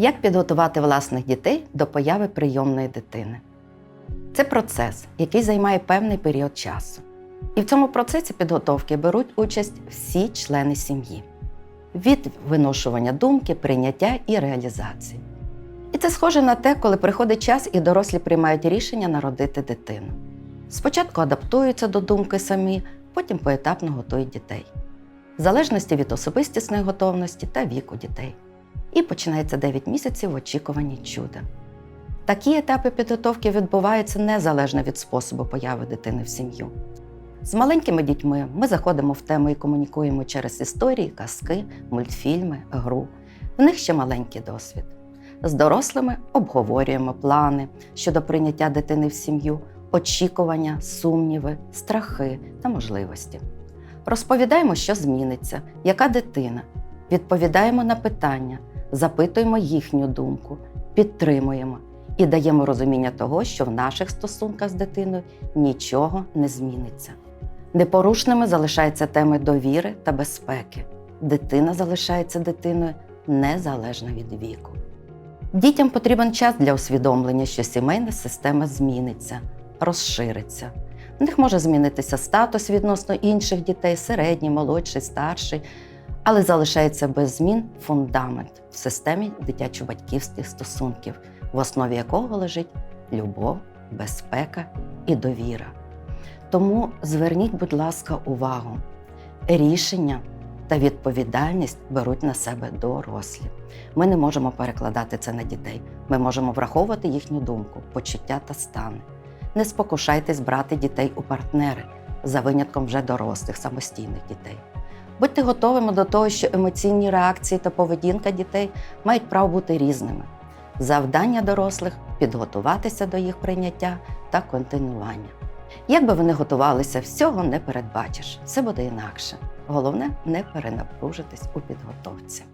Як підготувати власних дітей до появи прийомної дитини? Це процес, який займає певний період часу. І в цьому процесі підготовки беруть участь всі члени сім'ї від виношування думки, прийняття і реалізації. І це схоже на те, коли приходить час і дорослі приймають рішення народити дитину. Спочатку адаптуються до думки самі, потім поетапно готують дітей, в залежності від особистісної готовності та віку дітей. І починається 9 місяців в чуда. Такі етапи підготовки відбуваються незалежно від способу появи дитини в сім'ю. З маленькими дітьми ми заходимо в тему і комунікуємо через історії, казки, мультфільми, гру. В них ще маленький досвід. З дорослими обговорюємо плани щодо прийняття дитини в сім'ю, очікування, сумніви, страхи та можливості. Розповідаємо, що зміниться, яка дитина, відповідаємо на питання, запитуємо їхню думку, підтримуємо і даємо розуміння того, що в наших стосунках з дитиною нічого не зміниться. Непорушними залишаються теми довіри та безпеки. Дитина залишається дитиною незалежно від віку. Дітям потрібен час для усвідомлення, що сімейна система зміниться, розшириться. В них може змінитися статус відносно інших дітей, середній, молодший, старший, але залишається без змін фундамент в системі дитячо-батьківських стосунків, в основі якого лежить любов, безпека і довіра. Тому зверніть, будь ласка, увагу. Рішення та відповідальність беруть на себе дорослі. Ми не можемо перекладати це на дітей. Ми можемо враховувати їхню думку, почуття та стани. Не спокушайтесь брати дітей у партнери за винятком вже дорослих, самостійних дітей. Будьте готовими до того, що емоційні реакції та поведінка дітей мають право бути різними. Завдання дорослих підготуватися до їх прийняття та континування. Як би ви не готувалися, всього не передбачиш. Все буде інакше. Головне не перенапружитись у підготовці.